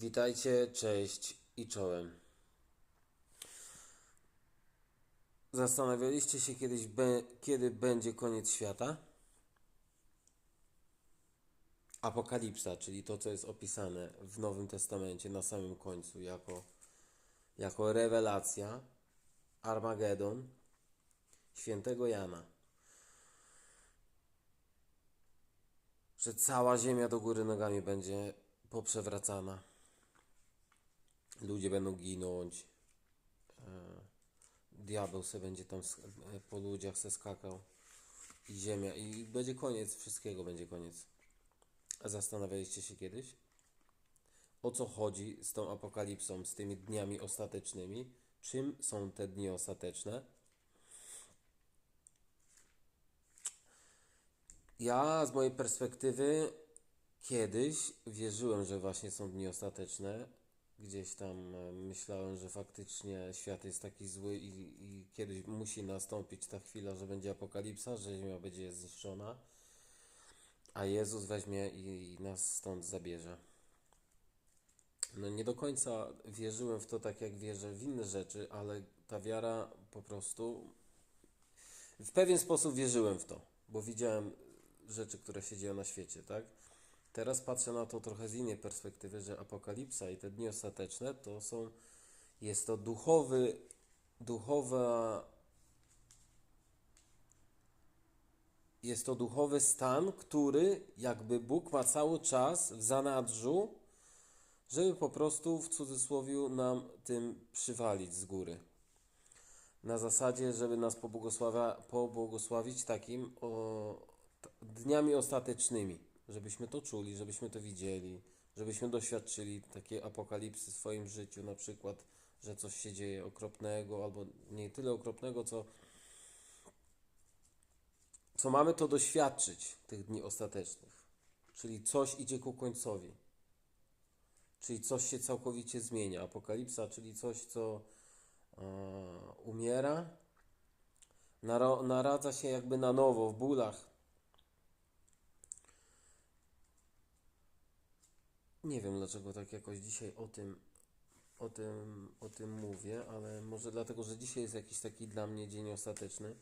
Witajcie, cześć i czołem. Zastanawialiście się kiedyś, be, kiedy będzie koniec świata? Apokalipsa, czyli to, co jest opisane w Nowym Testamencie na samym końcu, jako, jako rewelacja, Armagedon, świętego Jana. Że cała ziemia do góry nogami będzie poprzewracana. Ludzie będą ginąć. E, diabeł se będzie tam e, po ludziach se skakał. I ziemia. I będzie koniec. Wszystkiego będzie koniec. A zastanawialiście się kiedyś? O co chodzi z tą apokalipsą, z tymi dniami ostatecznymi? Czym są te dni ostateczne? Ja z mojej perspektywy kiedyś wierzyłem, że właśnie są dni ostateczne. Gdzieś tam e, myślałem, że faktycznie świat jest taki zły i, i kiedyś musi nastąpić ta chwila, że będzie apokalipsa, że ziemia będzie zniszczona, a Jezus weźmie i, i nas stąd zabierze. No nie do końca wierzyłem w to tak, jak wierzę w inne rzeczy, ale ta wiara po prostu w pewien sposób wierzyłem w to, bo widziałem rzeczy, które się dzieją na świecie, tak? Teraz patrzę na to trochę z innej perspektywy, że apokalipsa i te dni ostateczne to są, jest to duchowy, duchowa, jest to duchowy stan, który jakby Bóg ma cały czas w zanadrzu, żeby po prostu w cudzysłowie nam tym przywalić z góry. Na zasadzie, żeby nas pobłogosławić takim o, dniami ostatecznymi, żebyśmy to czuli, żebyśmy to widzieli, żebyśmy doświadczyli takiej apokalipsy w swoim życiu, na przykład, że coś się dzieje okropnego, albo nie tyle okropnego, co, co mamy to doświadczyć tych dni ostatecznych. Czyli coś idzie ku końcowi. Czyli coś się całkowicie zmienia. Apokalipsa, czyli coś, co e, umiera, naradza się jakby na nowo w bólach. Nie wiem dlaczego tak jakoś dzisiaj o tym, o tym, o tym mówię, ale może dlatego, że dzisiaj jest jakiś taki dla mnie dzień ostateczny.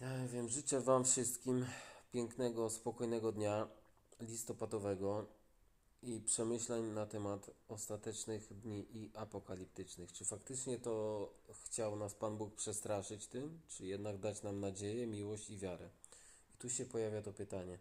Ja wiem, życzę Wam wszystkim pięknego, spokojnego dnia listopadowego i przemyśleń na temat ostatecznych dni i apokaliptycznych. Czy faktycznie to chciał nas Pan Bóg przestraszyć tym, czy jednak dać nam nadzieję, miłość i wiarę? I tu się pojawia to pytanie.